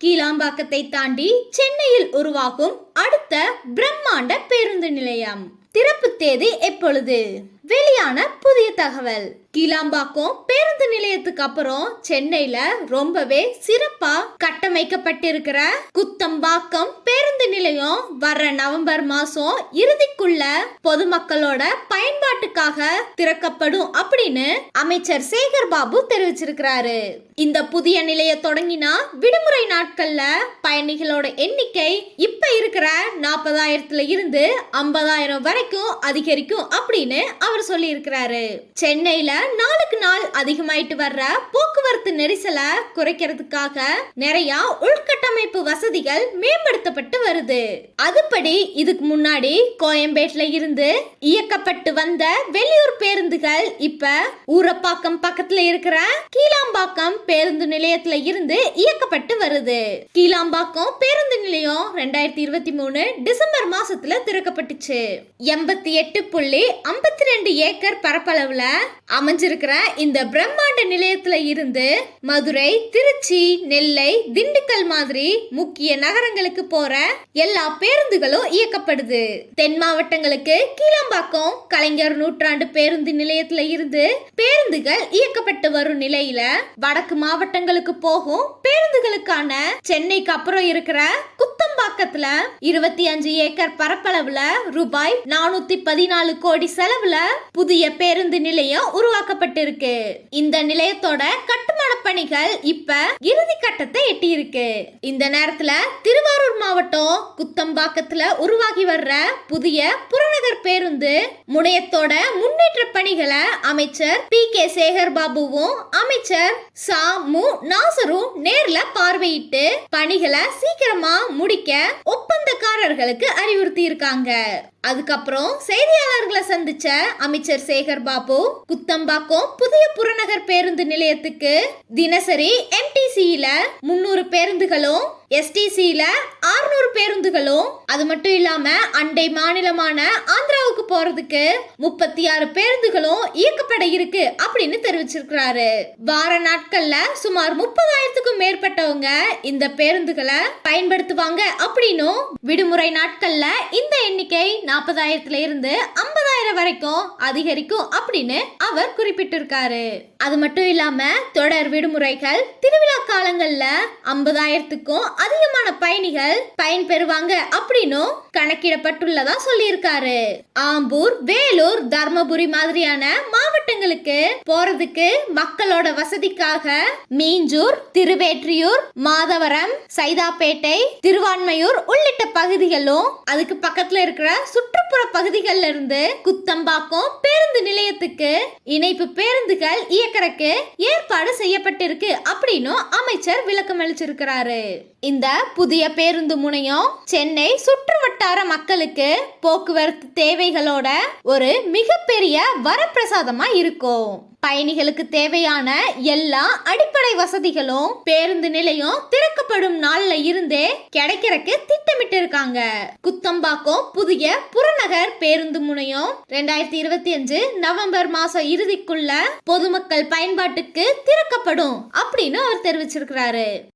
கீழாம்பாக்கத்தை தாண்டி சென்னையில் உருவாகும் அடுத்த பிரம்மாண்ட பேருந்து நிலையம். திறப்பு தேதி எப்பொழுது? வெளியான புதிய தகவல். கீழாம்பாக்கம் பேருந்து நிலையத்துக்கு அப்புறம் சென்னையில ரொம்பவே சிறப்பா கட்டமைக்கப்பட்டிருக்கிற குத்தம்பாக்கம் பேருந்து நிலையம் வர்ற நவம்பர் மாசம் இறுதிக்குள்ள பொதுமக்களோட பயன்பாட்டுக்காக திறக்கப்படும் அப்படின்னு அமைச்சர் சேகர் பாபு தெரிவிச்சிருக்கிறாரு. இந்த புதிய நிலைய தொடங்கினா விடுமுறை நாட்கள்ல பயணிகளோட எண்ணிக்கை இப்ப இருக்கிற நாற்பதாயிரத்துல இருந்து ஐம்பதாயிரம் வரைக்கும் அதிகரிக்கும் அப்படின்னு அவர் சொல்லி இருக்கிறாரு சென்னையில நாளுக்கு நாள் அதிகமாயிட்டு வர்ற போக்குவரத்து நெரிசலை குறைக்கிறதுக்காக நிறைய உள்கட்டமைப்பு வசதிகள் மேம்படுத்தப்பட்டு வருது. அதுபடி இதுக்கு முன்னாடி கோயம்பேட்ல இருந்து இயக்கப்பட்டு வந்த வெளியூர் பேருந்துகள் இப்ப ஊரப்பாக்கம் பக்கத்துல இருக்கிற கீழாம்பாக்கம் பேருந்து நிலையத்துல இருந்து இயக்கப்பட்டு வருது. கீழாம்பாக்கம் பேருந்து நிலையம் ரெண்டாயிரத்தி இருபத்தி மூணு டிசம்பர் மாசத்துல திறக்கப்பட்டுச்சு. எண்பத்தி எட்டு புள்ளி ஐம்பத்தி ரெண்டு ஏக்கர் பரப்பளவுல அமைஞ்சிருக்கிற இந்த பிரம்மாண்ட நிலையத்துல இருந்து மதுரை திருச்சி நெல்லை திண்டுக்கல் மாதிரி முக்கிய நகரங்களுக்கு போற எல்லா பேருந்துகளும் இயக்கப்படுது. தென் மாவட்டங்களுக்கு கீழம்பாக்கம் கலைஞர் நூற்றாண்டு பேருந்து நிலையத்துல இருந்து பேருந்துகள் இயக்கப்பட்டு வரும் நிலையில வடக்கு மாவட்டங்களுக்கு போகும் பேருந்துகளுக்கான சென்னைக்கு அப்புறம் இருக்கிற குத்தம்பாக்கத்துல இருபத்தி அஞ்சு ஏக்கர் பரப்பளவுல ரூபாய் நானூத்தி பதினாலு கோடி செலவுல புதிய பேருந்து நிலையம் உருவாக்கப்பட்டிருக்கு. இந்த நிலையத்தோட கட்டுமான பணிகள் இப்ப இறுதி கட்டத்தை எட்டியிருக்கு. இந்த நேரத்துல திருவாரூர் மாவட்டம் குத்தம்பாக்கத்துல உருவாகி வர்ற புதிய புறநகர் பேருந்து முனையத்தோட முன்னேற்ற பணிகளை அமைச்சர் பி கே சேகர் பாபுவும் அமைச்சர் சா மு நாசரும் நேர்ல பார்வையிட்டு பணிகளை சீக்கிரமா முடிக்க ஒப்பந்தக்காரர்களுக்கு அறிவுறுத்தி இருக்காங்க அதுக்கப்புறம் செய்தியாளர்களை சந்திச்ச அமைச்சர் சேகர் பாபு குத்தம்பாக்கம் புதிய புறநகர் பேருந்து நிலையத்துக்கு தினசரி எம்டிசியில முன்னூறு பேருந்துகளும் எஸ்டிசியில ஆறுநூறு பேருந்துகளும் அது மட்டும் இல்லாம அண்டை மாநிலமான ஆந்திராவுக்கு போறதுக்கு முப்பத்தி ஆறு பேருந்துகளும் இயக்கப்பட இருக்கு அப்படின்னு தெரிவிச்சிருக்கிறாரு. வார நாட்கள்ல சுமார் முப்பதாயிரத்துக்கும் மேற்பட்டவங்க இந்த பேருந்துகளை பயன்படுத்துவாங்க அப்படின்னும் விடுமுறை நாட்கள்ல இந்த எண்ணிக்கை நாற்பதாயிரத்துல இருந்து ஐம்பதாயிரம் வரைக்கும் அதிகரிக்கும் அப்படின்னு அவர் குறிப்பிட்டிருக்காரு. அது மட்டும் இல்லாம தொடர் விடுமுறைகள் திருவிழா காலங்கள்ல ஐம்பதாயிரத்துக்கும் அதிகமான பயணிகள் பயன்பெறுவாங்க அப்படின்னும் கணக்கிடப்பட்டுள்ளதா சொல்லியிருக்காரு. ஆம்பூர் வேலூர் தர்மபுரி மாதிரியான மாவட்டங்களுக்கு போறதுக்கு மக்களோட வசதிக்காக மீஞ்சூர் திருவேற்றியூர் மாதவரம் சைதாப்பேட்டை திருவான்மையூர் உள்ளிட்ட பகுதிகளும் அதுக்கு பக்கத்துல இருக்கிற சுற்று பகுதிகள்ல இருந்து குத்தம்பாக்கம் பேருந்து நிலையத்துக்கு இணைப்பு பேருந்துகள் இயக்கறக்கு ஏற்பாடு செய்யப்பட்டிருக்கு அப்படின்னும் அமைச்சர் விளக்கம் அளிச்சிருக்கிறாரு. இந்த புதிய பேருந்து முனையம் சென்னை சுற்று வட்டார மக்களுக்கு போக்குவரத்து தேவைகளோட ஒரு மிகப்பெரிய வரப்பிரசாதமா இருக்கும். பயணிகளுக்கு தேவையான எல்லா அடிப்படை வசதிகளும் பேருந்து நிலையம் திறக்கப்படும் நாள்ல இருந்தே கிடைக்கிறக்கு திட்டமிட்டு இருக்காங்க குத்தம்பாக்கம் புதிய புறநகர் பேருந்து முனையம் ரெண்டாயிரத்தி இருபத்தி அஞ்சு நவம்பர் மாசம் இறுதிக்குள்ள பொதுமக்கள் பயன்பாட்டுக்கு திறக்கப்படும் அப்படின்னு அவர் தெரிவிச்சிருக்கிறாரு.